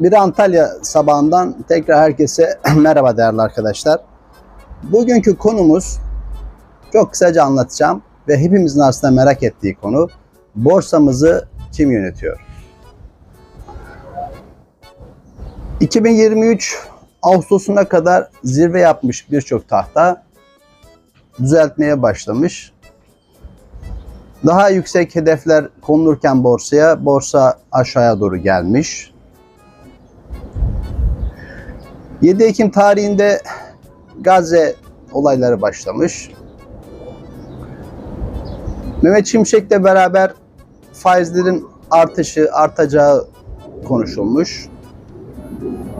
Bir Antalya sabahından tekrar herkese merhaba değerli arkadaşlar. Bugünkü konumuz çok kısaca anlatacağım ve hepimizin aslında merak ettiği konu borsamızı kim yönetiyor? 2023 Ağustos'una kadar zirve yapmış birçok tahta düzeltmeye başlamış. Daha yüksek hedefler konulurken borsaya, borsa aşağıya doğru gelmiş. 7 Ekim tarihinde Gazze olayları başlamış. Mehmet Şimşek'le beraber faizlerin artışı, artacağı konuşulmuş.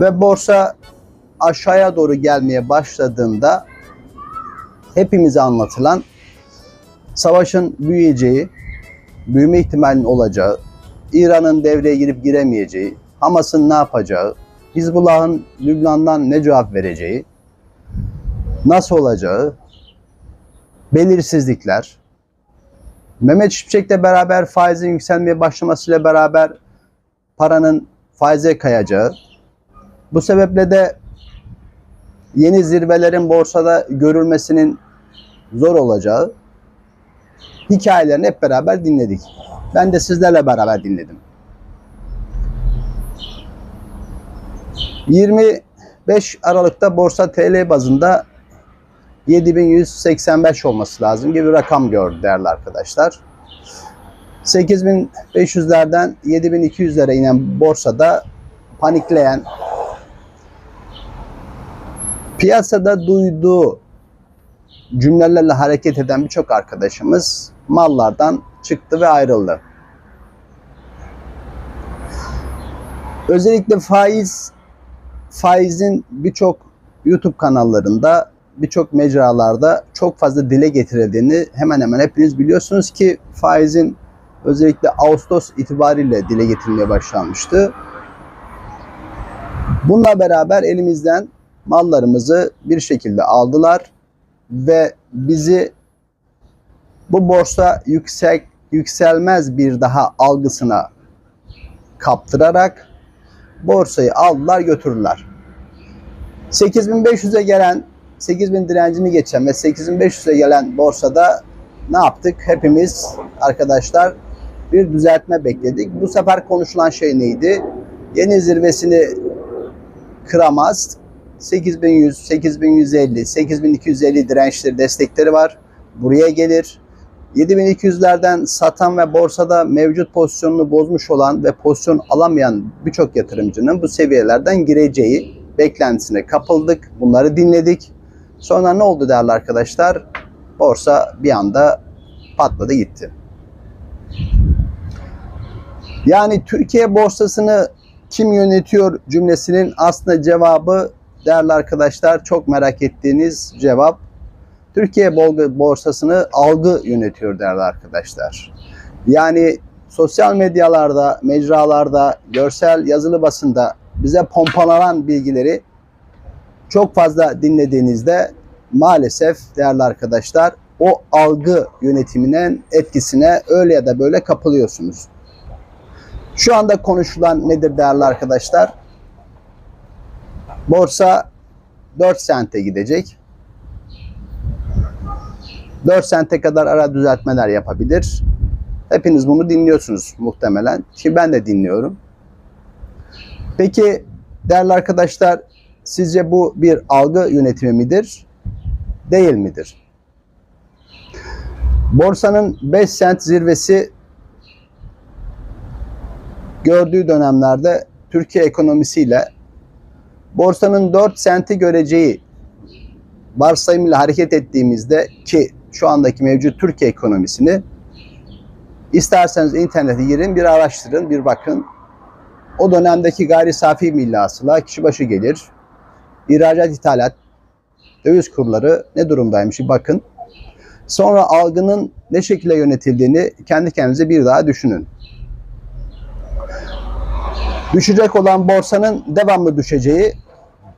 Ve borsa aşağıya doğru gelmeye başladığında hepimize anlatılan savaşın büyüyeceği, büyüme ihtimalinin olacağı, İran'ın devreye girip giremeyeceği, Hamas'ın ne yapacağı, Hizbullah'ın Lübnan'dan ne cevap vereceği, nasıl olacağı, belirsizlikler, Mehmet Şimşek'le beraber faizin yükselmeye başlamasıyla beraber paranın faize kayacağı, bu sebeple de yeni zirvelerin borsada görülmesinin zor olacağı hikayelerini hep beraber dinledik. Ben de sizlerle beraber dinledim. 25 Aralık'ta borsa TL bazında 7185 olması lazım gibi bir rakam gördü değerli arkadaşlar. 8500'lerden 7200'lere inen borsada panikleyen piyasada duyduğu cümlelerle hareket eden birçok arkadaşımız mallardan çıktı ve ayrıldı. Özellikle faiz faizin birçok YouTube kanallarında, birçok mecralarda çok fazla dile getirildiğini hemen hemen hepiniz biliyorsunuz ki faizin özellikle Ağustos itibariyle dile getirilmeye başlanmıştı. Bununla beraber elimizden mallarımızı bir şekilde aldılar ve bizi bu borsa yüksek yükselmez bir daha algısına kaptırarak borsayı aldılar götürdüler. 8500'e gelen 8000 direncini geçen ve 8500'e gelen borsada ne yaptık? Hepimiz arkadaşlar bir düzeltme bekledik. Bu sefer konuşulan şey neydi? Yeni zirvesini kıramaz. 8100, 8150, 8250 dirençleri, destekleri var. Buraya gelir. 7200'lerden satan ve borsada mevcut pozisyonunu bozmuş olan ve pozisyon alamayan birçok yatırımcının bu seviyelerden gireceği beklentisine kapıldık. Bunları dinledik. Sonra ne oldu değerli arkadaşlar? Borsa bir anda patladı gitti. Yani Türkiye borsasını kim yönetiyor cümlesinin aslında cevabı değerli arkadaşlar çok merak ettiğiniz cevap Türkiye borsasını algı yönetiyor değerli arkadaşlar. Yani sosyal medyalarda, mecralarda, görsel yazılı basında bize pompalanan bilgileri çok fazla dinlediğinizde maalesef değerli arkadaşlar o algı yönetiminin etkisine öyle ya da böyle kapılıyorsunuz. Şu anda konuşulan nedir değerli arkadaşlar? Borsa 4 sente gidecek. 4 sente kadar ara düzeltmeler yapabilir. Hepiniz bunu dinliyorsunuz muhtemelen. Ki ben de dinliyorum. Peki değerli arkadaşlar sizce bu bir algı yönetimi midir? Değil midir? Borsanın 5 sent zirvesi gördüğü dönemlerde Türkiye ekonomisiyle borsanın 4 senti göreceği varsayımıyla hareket ettiğimizde ki şu andaki mevcut Türkiye ekonomisini isterseniz internete girin bir araştırın bir bakın. O dönemdeki gayri safi milli hasıla kişi başı gelir. ihracat ithalat döviz kurları ne durumdaymış bir bakın. Sonra algının ne şekilde yönetildiğini kendi kendinize bir daha düşünün. Düşecek olan borsanın devamlı düşeceği,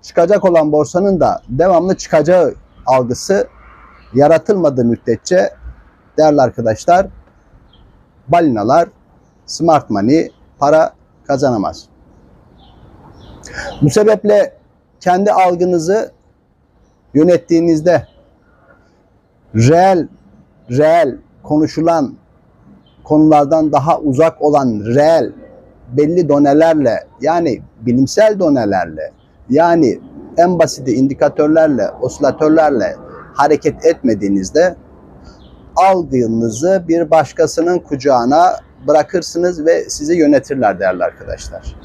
çıkacak olan borsanın da devamlı çıkacağı algısı yaratılmadığı müddetçe değerli arkadaşlar balinalar smart money para kazanamaz. Bu sebeple kendi algınızı yönettiğinizde reel reel konuşulan konulardan daha uzak olan reel belli donelerle yani bilimsel donelerle yani en basiti indikatörlerle, osilatörlerle hareket etmediğinizde algınızı bir başkasının kucağına bırakırsınız ve sizi yönetirler değerli arkadaşlar.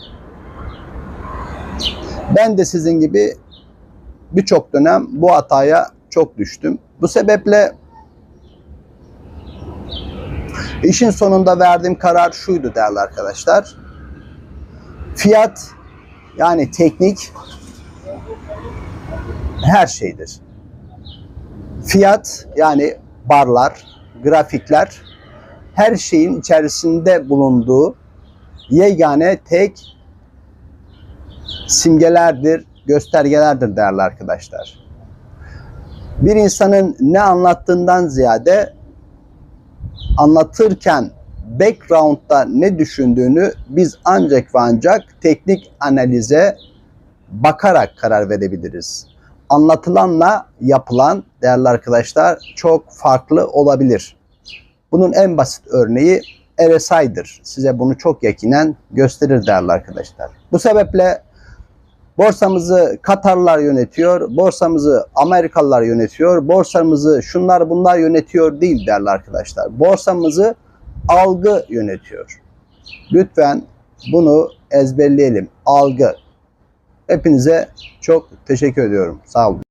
Ben de sizin gibi birçok dönem bu hataya çok düştüm. Bu sebeple işin sonunda verdiğim karar şuydu değerli arkadaşlar. Fiyat yani teknik her şeydir. Fiyat yani barlar, grafikler her şeyin içerisinde bulunduğu yegane tek simgelerdir, göstergelerdir değerli arkadaşlar. Bir insanın ne anlattığından ziyade anlatırken background'da ne düşündüğünü biz ancak ve ancak teknik analize bakarak karar verebiliriz. Anlatılanla yapılan değerli arkadaşlar çok farklı olabilir. Bunun en basit örneği RSI'dir. Size bunu çok yakinen gösterir değerli arkadaşlar. Bu sebeple borsamızı Katarlılar yönetiyor, borsamızı Amerikalılar yönetiyor, borsamızı şunlar bunlar yönetiyor değil değerli arkadaşlar. Borsamızı algı yönetiyor. Lütfen bunu ezberleyelim. Algı. Hepinize çok teşekkür ediyorum. Sağ olun.